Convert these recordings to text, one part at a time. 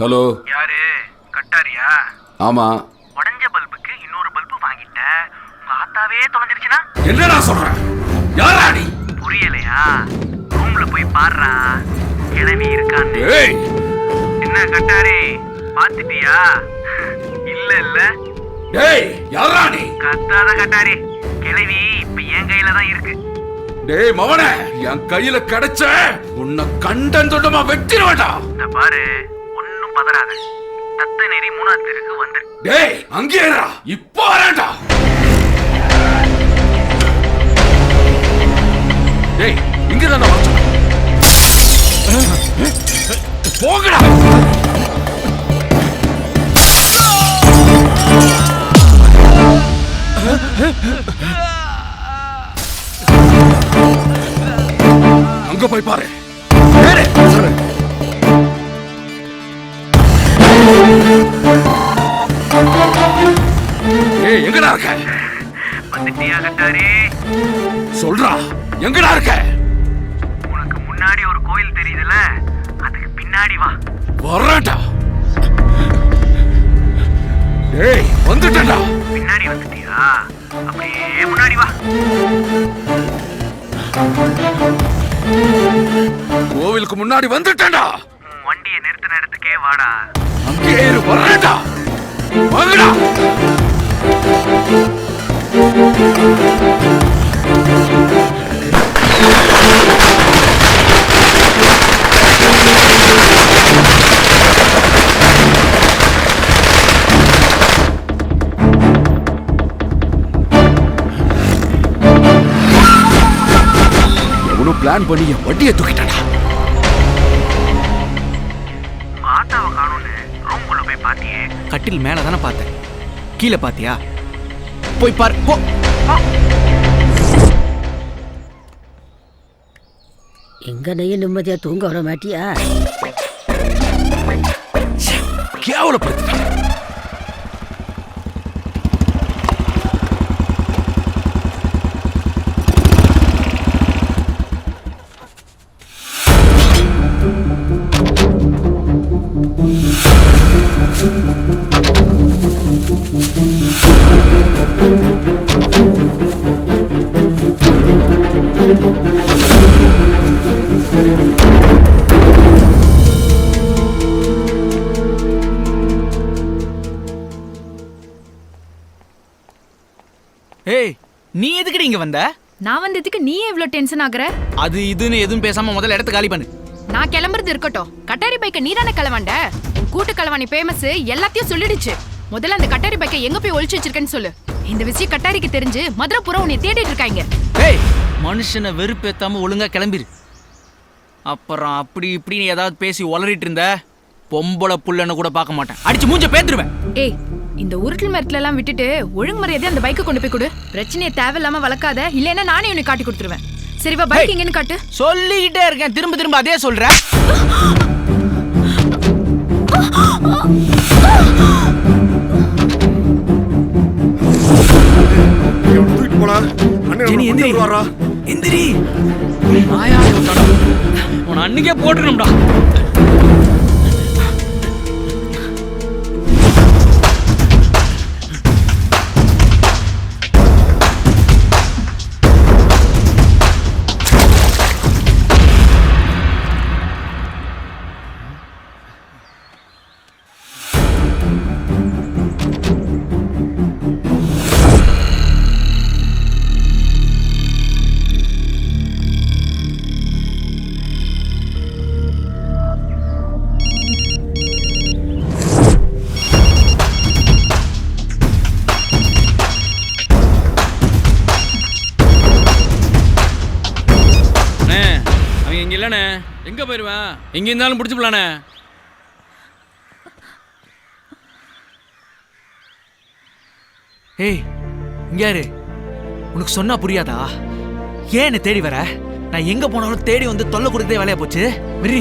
Hello. யாரு? கட்டாரியா? ஆமா. உடஞ்ச பல்புக்கு இன்னொரு பல்பு வாங்கிட்ட. உங்க ஆத்தாவே தொலைஞ்சிருச்சுன்னா? என்னடா சொல்ற? யாரா நீ? புரியலையா? ரூம்ல போய் பாடுறா. கிளவி இருக்கான்னு. ஏய். என்ன கட்டாரி பாத்துட்டியா இல்ல இல்ல. டேய் யாரா நீ? கத்தாத கட்டாரி. கிளவி இப்ப என் கையில தான் இருக்கு. டேய் மவனே என் கையில கிடைச்ச உன்னை கண்டன் தொண்டமா வெட்டிடுவேடா இந்த பாரு. பதறாத தத்த நெறி மூணாவது தெருக்கு வந்துரு டேய் அங்கேடா இப்போ வரேன்டா. டேய் இங்க தான் வர போகடா அங்க போய் பாரு. எங்கடா இருக்க? வந்துட்டியா கட்டாரி சொல்றா எங்கடா இருக்க? உனக்கு முன்னாடி ஒரு கோயில் தெரியுதுல அதுக்கு பின்னாடி வா. வர்றேன்டா. டேய் வந்துட்டேன்டா. பின்னாடி வந்துட்டியா? அப்படியே முன்னாடி வா. கோவிலுக்கு முன்னாடி வந்துட்டேன்டா. வண்டியை நிறுத்தின இடத்துக்கே வாடா. அங்கே இரு வாங்கடா. பிளான் பண்ணி என் வண்டியை தூக்கிட்டாடா கீழே பாத்தியா? போய் பார் போ. எங்கனையும் நிம்மதியா தூங்க விட மாட்டியா? கேவலப்படுத்திட்டான் ஏய் நீ எதுக்குடி இங்க வந்த? நான் வந்ததுக்கு நீ இவ்ளோ டென்ஷன் ஆகுற? அது இதுன்னு எதுவும் பேசாம முதல்ல இடத்த காலி பண்ணு. நான் கிளம்புறது இருக்கட்டும். கட்டாரி பைக்கை நீ தானே கிளவாண்ட? உன் கூட்டு கிளவாணி ஃபேமஸ் எல்லாத்தையும் சொல்லிடுச்சு. முதல்ல அந்த கட்டாரி பைக்கை எங்க போய் ஒளிச்சு வச்சிருக்கேன்னு சொல்லு. இந்த விஷயம் கட்டாரிக்கு தெரிஞ்சு மதுரை புறம் உன்னை தேடிட்டு இருக்காங்க. ஏய் மனுஷனை வெறுப்பேத்தாம ஒழுங்கா கிளம்பிரு. அப்புறம் அப்படி இப்படின்னு ஏதாவது பேசி உளறிட்டு இருந்த பொம்பளை புள்ளன்னு கூட பார்க்க மாட்டேன். அடிச்சு மூஞ்ச பேத்துருவேன். ஏய் இந்த உருட்டல் மரத்துல எல்லாம் விட்டுட்டு ஒழுங்கு மரியாதை அந்த பைக்கை கொண்டு போய் கொடு. பிரச்சனையை தேவையில்லாம வளர்க்காத. இல்லைன்னா நானே உன்னை காட்டி கொடுத்துருவேன். சரி வா பைக். எங்கன்னு காட்டு. சொல்லிக்கிட்டே இருக்கேன். திரும்ப திரும்ப அதே சொல்ற. எந்திரி. உன அன்னைக்கே போட்டுருணும்டா எங்கே இருந்தாலும் பிடிச்சு ஏய் இங்க யாரு? உனக்கு சொன்னா புரியாதா? ஏன் என்னை தேடி வர? நான் எங்க போனாலும் தேடி வந்து தொல்லை கொடுத்ததே வேலையா போச்சு? வெறி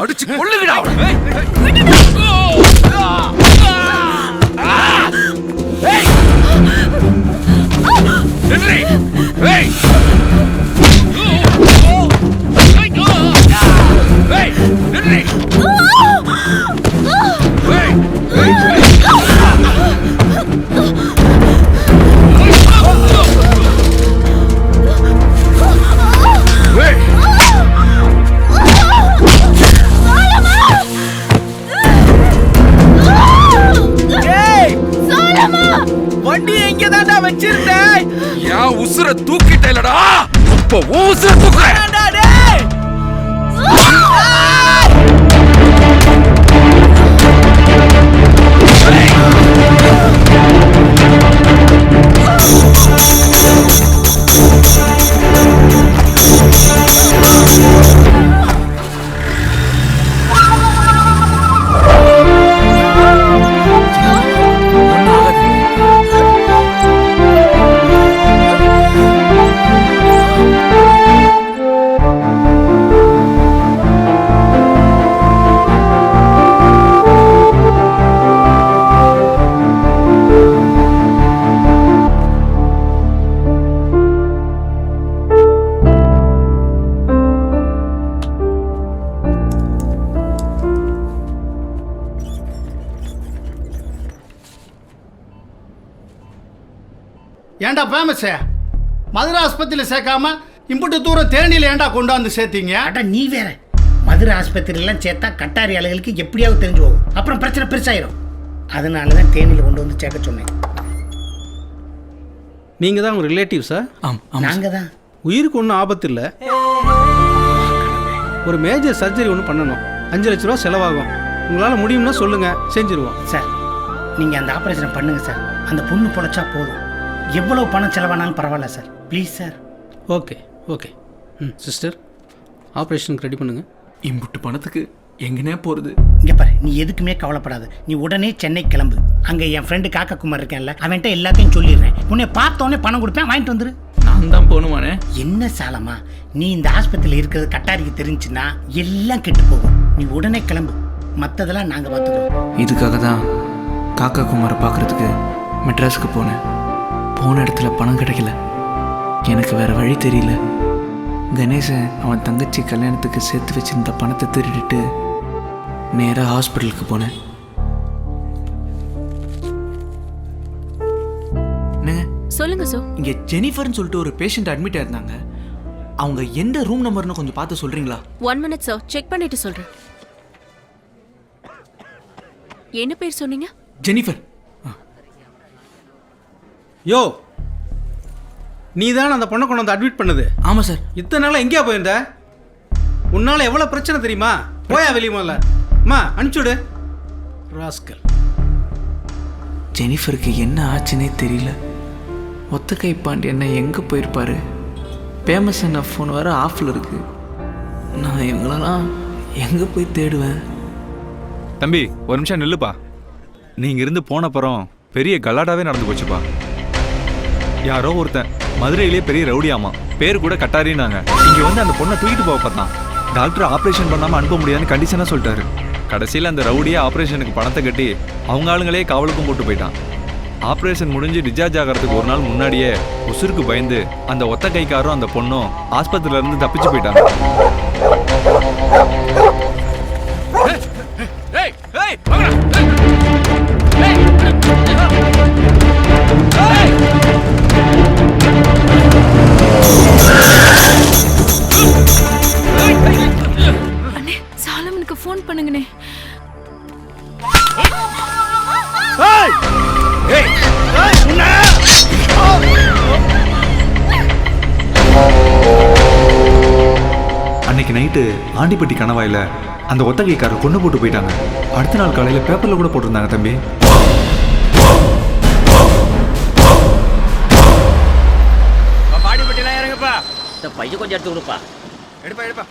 அடிச்சு கொள்ளுங்கடா அவனை. ஏய். ஏன்டா ஃபேமஸே மதுரை ஆஸ்பத்திரியில் சேர்க்காம இம்புட்டு தூரம் தேனியில் ஏன்டா கொண்டாந்து சேர்த்தீங்க? அட நீ வேற. மதுரை ஆஸ்பத்திரிலாம் சேர்த்தா கட்டாரி ஆளுகளுக்கு எப்படியாவது தெரிஞ்சு போகும். அப்புறம் பிரச்சனை பெருசாயிரும். அதனால தான் தேனியில் கொண்டு வந்து சேர்க்க சொன்னேன். நீங்கள் தான் உங்கள் ரிலேட்டிவ்ஸா ஆம் ஆமா நாங்கள் தான். உயிருக்கு ஒன்றும் ஆபத்து இல்லை. ஒரு மேஜர் சர்ஜரி ஒன்று பண்ணணும். அஞ்சு லட்ச ரூபா செலவாகும். உங்களால் முடியும்னா சொல்லுங்கள் செஞ்சுருவோம். சார் நீங்கள் அந்த ஆப்ரேஷனை பண்ணுங்கள் சார் அந்த பொண்ணு பொழைச்சா போதும். எவ்வளோ பணம் செலவானாலும் பரவாயில்ல sir. Please sir okay okay ம் சிஸ்டர் ஆப்ரேஷனுக்கு ரெடி பண்ணுங்கள் இம்புட்டு பணத்துக்கு எங்கனே போறது? இங்கே பாரு நீ எதுக்குமே கவலைப்படாத. நீ உடனே சென்னை கிளம்பு. அங்கே என் ஃப்ரெண்டு காக்கா குமார் இருக்கேன்ல அவன்கிட்ட எல்லாத்தையும் சொல்லிடுறேன். உன்னை பார்த்தோன்னே பணம் கொடுப்பேன் வாங்கிட்டு வந்துரு. நான் தான் போகணுமானே என்ன சாலமா நீ இந்த ஆஸ்பத்திரியில் இருக்கிறது கட்டாரிக்கு தெரிஞ்சுன்னா எல்லாம் கெட்டு போகும். நீ உடனே கிளம்பு. மற்றதெல்லாம் நாங்கள் பார்த்துக்குறோம் இதுக்காக தான் காக்கா குமாரை பார்க்கறதுக்கு மெட்ராஸுக்கு போனேன். போன இடத்துல பணம் கிடைக்கல. எனக்கு வேற வழி தெரியல. கணேசன் அவன் தங்கச்சி கல்யாணத்துக்கு சேர்த்து வச்சிருந்த பணத்தை திருடிட்டு நேராக ஹாஸ்பிட்டலுக்கு போனேன். சொல்லுங்க சோ இங்கே ஜெனிஃபர்னு சொல்லிட்டு ஒரு பேஷண்ட் அட்மிட் ஆயிருந்தாங்க. அவங்க எந்த ரூம் நம்பர்னு கொஞ்சம் பார்த்து சொல்கிறீங்களா ஒன் மினிட் சார் செக் பண்ணிட்டு சொல்றேன். என்ன பேர் சொன்னீங்க? ஜெனிஃபர். யோ நீ தான் அந்த பொண்ணை கொண்டு வந்து அட்மிட் பண்ணது? ஆமாம் சார். இத்தனை நாளாக எங்கேயா போயிருந்த? உன்னால் எவ்வளோ பிரச்சனை தெரியுமா? போயா வெளியே முதல்ல. அம்மா அனுப்பிச்சுடு ராஸ்கல் ஜெனிஃபருக்கு என்ன ஆச்சுன்னே தெரியல. ஒத்தக்கை பாண்டியண்ணா எங்கே போயிருப்பாரு? ஃபேமஸ் என்ன ஃபோன் வர ஆஃபில் இருக்கு. நான் இவங்களெல்லாம் எங்கே போய் தேடுவேன்? தம்பி ஒரு நிமிஷம் நில்லுப்பா. நீங்க இருந்து போனப்புறம் பெரிய கலாட்டாவே நடந்து போச்சுப்பா. யாரோ ஒருத்தன். மதுரையிலே பெரிய ரவுடியாமா. பேர் கூட கட்டாரின்னாங்க. இங்க வந்து அந்த பொண்ணை தூக்கிட்டு போக பார்த்தான். டாக்டர் ஆப்ரேஷன் பண்ணாம அனுப்ப முடியாதுன்னு கண்டிஷனா சொல்லிட்டாரு. கடைசியில் அந்த ரவுடியே ஆப்ரேஷனுக்கு பணத்தை கட்டி அவங்க ஆளுங்களே காவலுக்கும் போட்டு போயிட்டான். ஆப்ரேஷன் முடிஞ்சு டிஸ்சார்ஜ் ஆகிறதுக்கு ஒரு நாள் முன்னாடியே உசுருக்கு பயந்து அந்த ஒத்த கைக்காரும் அந்த பொண்ணும் ஆஸ்பத்திரியில இருந்து தப்பிச்சு போயிட்டாங்க. ஆண்டிப்பட்டி கணவாயில அந்த ஒத்தகைக்காரர் கொண்டு போட்டு போயிட்டாங்க. அடுத்த நாள் காலையில பேப்பர்ல கூட போட்டிருந்தாங்க தம்பி. இந்த பைய கொஞ்சம் எடுத்து கொடுப்பா. எடுப்பா எடுப்பா.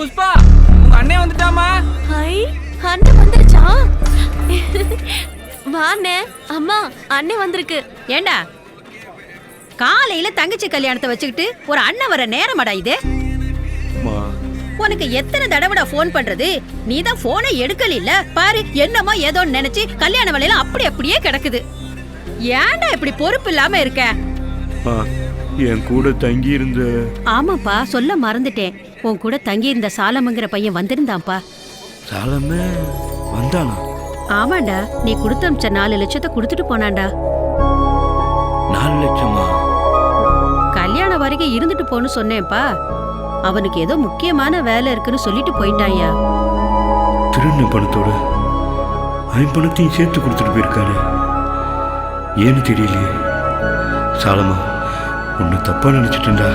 புஷ்பா உங்க அண்ணே வந்துட்டாமா? ஹை அண்ணன் வந்துருச்சா? வாண்ணே அம்மா அண்ணே வந்திருக்கு. ஏண்டா? காலையில தங்கச்சி கல்யாணத்தை வச்சுக்கிட்டு ஒரு அண்ணன் வர நேரமாடா இது? உனக்கு எத்தனை தடவைடா ஃபோன் பண்றது? நீ தான் போனை எடுக்கல பாரு என்னமோ ஏதோ நினைச்சு கல்யாண வேலையில அப்படி அப்படியே கிடக்குது. ஏன்டா இப்படி பொறுப்பு இல்லாம இருக்க? என் கூட தங்கி இருந்த ஆமாப்பா சொல்ல மறந்துட்டேன். உன் கூட தங்கி இருந்த சாலமுங்கிற பையன் வந்திருந்தான்ப்பா. சாலமே? வந்தானா? ஆமாண்டா நீ கொடுத்து அமிச்ச நாலு லட்சத்தை கொடுத்துட்டு போனான்டா நாலு லட்சமா? கல்யாணம் வரைக்கும் இருந்துட்டு போன்னு சொன்னேன்ப்பா. அவனுக்கு ஏதோ முக்கியமான வேலை இருக்குன்னு சொல்லிட்டு போயிட்டாயா திருண்ண பணத்தோட ஐம்பணத்தையும் சேர்த்து கொடுத்துட்டு போயிருக்காரு ஏன்னு தெரியலையே. சாலமா உன்னை தப்பா நினைச்சிட்டேன்டா.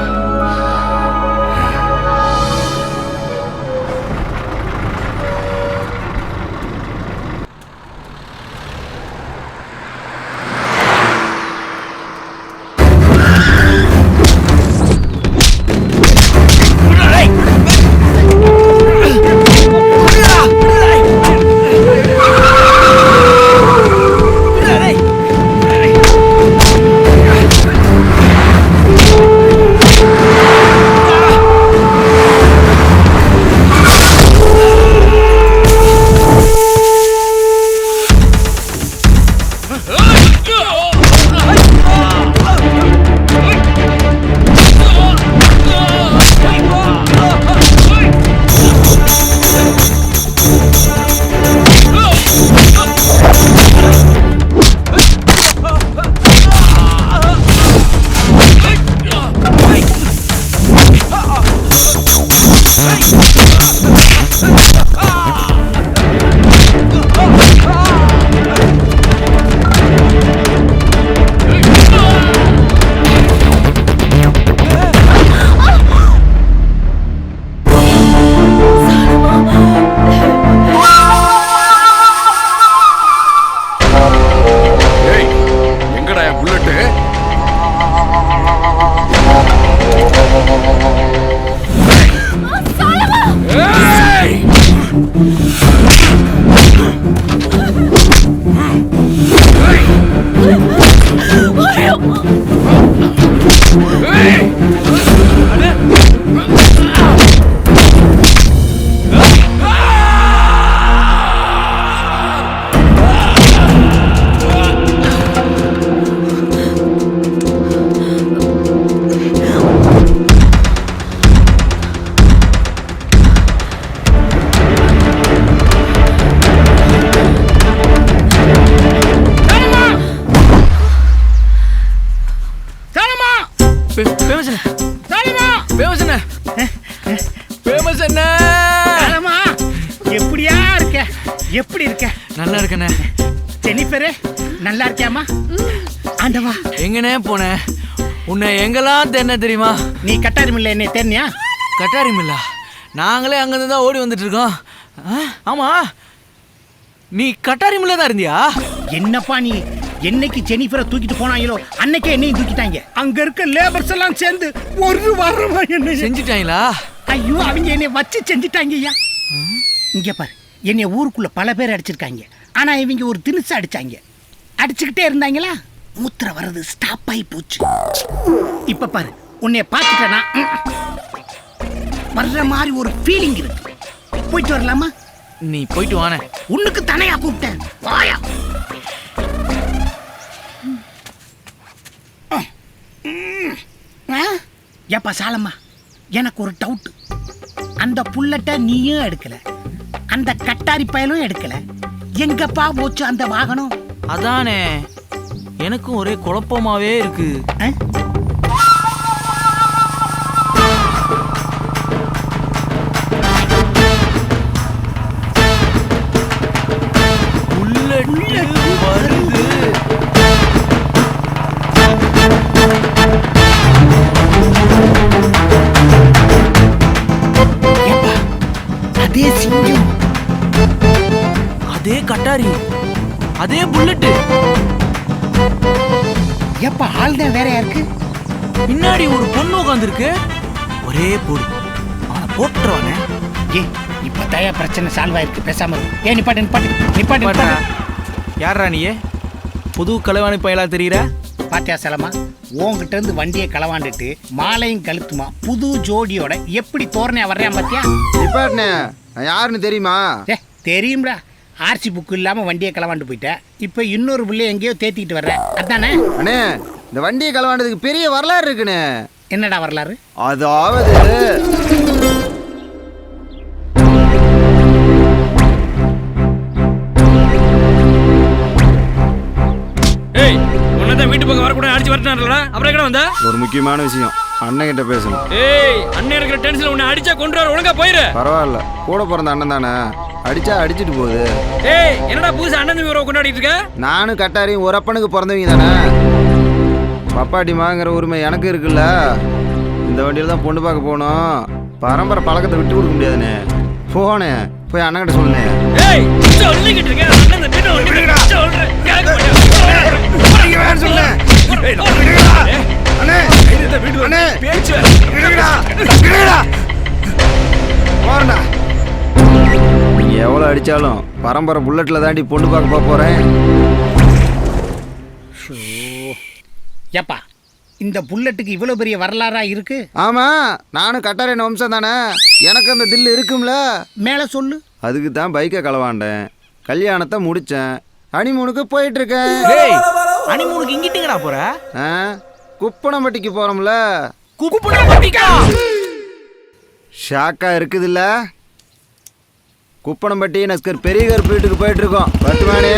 ஃபேமஸ் என்ன ஃபேமஸ் என்ன ஃபேமஸ் என்ன எப்படியா இருக்க? எப்படி இருக்க? நல்லா இருக்கண்ணே. ஜெனிஃபரு நல்லா இருக்கியாமா ஆண்டவா. எங்கண்ணே போனேன் உன்னை எங்கெல்லாம் தேடின தெரியுமா? நீ கட்டாரி மில்ல என்னை தேர்னியா கட்டாரி மில்லா நாங்களே அங்கேருந்து தான் ஓடி வந்துட்டு இருக்கோம். ஆமா. நீ கட்டாரி மில்ல தான் இருந்தியா? என்னப்பா நீ? என்னைக்கு ஜெனிஃபரை தூக்கிட்டு போனாங்களோ அன்னைக்கே என்னையும் தூக்கிட்டாங்க. அங்க இருக்க லேபர்ஸ் எல்லாம் சேர்ந்து ஒரு வாரமா என்ன செஞ்சுட்டாங்களா? ஐயோ அவங்க என்னை வச்சு செஞ்சுட்டாங்க ஐயா. இங்க பாரு என்னை ஊருக்குள்ள பல பேர் அடிச்சிருக்காங்க. ஆனா இவங்க ஒரு திணிச்சு அடிச்சாங்க. அடிச்சுக்கிட்டே இருந்தாங்களா? மூத்திர வர்றது ஸ்டாப் ஆகி போச்சு. இப்ப பாரு உன்னைய பார்த்துட்டேனா? வர்ற மாதிரி ஒரு ஃபீலிங் இருக்கு. போயிட்டு வரலாமா? நீ போயிட்டு வானே. உன்னுக்கு தனையா கூப்பிட்டேன். வாயா. ஏப்பா சாலம்மா எனக்கு ஒரு டவுட் அந்த புல்லட்ட நீயும் எடுக்கல. அந்த கட்டாரி பயலும் எடுக்கல. எங்கப்பா போச்சு அந்த வாகனம்? அதானே. எனக்கும் ஒரே குழப்பமாவே இருக்கு. அதே கட்டாரி அதே புல்லட்டு. ஏப்பா ஆள் தான் வேறையா இருக்கு பின்னாடி ஒரு பொண்ணு உட்காந்துருக்கு ஒரே போடு. அவனை போட்டுருவானே. ஏ இப்போ தயா பிரச்சனை சால்வ் ஆயிருக்கு. பேசாம. ஏ நிப்பாட்டு நிப்பாட்டு. நிப்பாட்டு நிப்பாட்டு? யாரா நீ புது கலைவாணி பயலா தெரியுற? பாத்தியா செலமா? உன்கிட்ட இருந்து வண்டியை களவாண்டுட்டு மாலையும் கழுத்துமா புது ஜோடியோட எப்படி தோரணையா வர்றேன் பாத்தியா? நிப்பாட்டினே நான் யாருன்னு தெரியுமா? ஏ தெரியும்டா. ஆர்சி புக்கு இல்லாம வண்டியை களவாண்டு போயிட்டேன் இப்போ இன்னொரு புள்ளைய எங்கேயோ தேத்திக்கிட்டு வர்றேன் அதானே? அண்ணே இந்த வண்டியை கலவாண்டதுக்கு பெரிய வரலாறு இருக்குண்ணே. என்னடா வரலாறு? அதாவது ஏய் உன்னதான் வீட்டு பக்கம் வரக்கூடாது அடிச்சு வரட்டான்ல அப்புறம் எங்கடா வந்த? ஒரு முக்கியமான விஷயம். அண்ணன் கிட்ட பேசணும். ஏய் அண்ணன் இருக்கிற டென்ஷன்ல உன்னை அடிச்சா கொண்டு வர ஒழுங்கா போயிரு. பரவாயில்ல. கூட பிறந்த அண்ணன் தானே. அடிச்சா அடிச்சிட்டு போகுது. ஏய் என்னடா புதுசு அண்ணன் தம்பி உறவு கொண்டாடிட்டு இருக்க? நானும் கட்டாரியும் ஒரு அப்பனுக்கு பிறந்தவங்க தானே? பப்பாட்டிமாங்கிற உரிமை எனக்கு இருக்குல்ல. இந்த வண்டியில் தான் பொண்ணு பார்க்க போகணும். பரம்பரை பழக்கத்தை விட்டு கொடுக்க முடியாதுண்ணே. போனேன் போய் அண்ணன் கிட்ட சொல்லுனே ஏய் சொல்லிக்கிட்டு இருக்கேன். அண்ணன் தம்பி ஒண்ணு சொல்றேன். கேட்க மாட்டேன். பேச்சு. போறேன்டா எவ்வளோ அடிச்சாலும் பரம்பரை புல்லட்டில் தாண்டி பொண்ணு பார்க்க போக போகிறேன் ஏப்பா இந்த புல்லட்டுக்கு இவ்வளோ பெரிய வரலாறா இருக்கு? ஆமாம் நானும் கட்டாரின் வம்சம் தானே. எனக்கு அந்த தில்லு இருக்கும்ல. மேலே சொல்லு. அதுக்கு தான் பைக்கை களவாண்டேன். கல்யாணத்தை முடித்தேன் ஹனிமூனுக்கு போயிட்டு இருக்கேன் டேய் அனிமூனுக்கு இங்கிட்டுங்கடா போற? ஆ குப்பனம்பட்டிக்கு போகிறோம்ல குப்புனா பட்டிக்கா ஷாக்கா இருக்குதுல்ல. குப்பனம்பட்டி நஸ்கர் பெரிய கருப்பு வீட்டுக்கு போயிட்டு இருக்கோம் பத்துமானே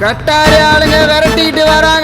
கட்டாரி ஆளுங்க விரட்டிக்கிட்டு வராங்க.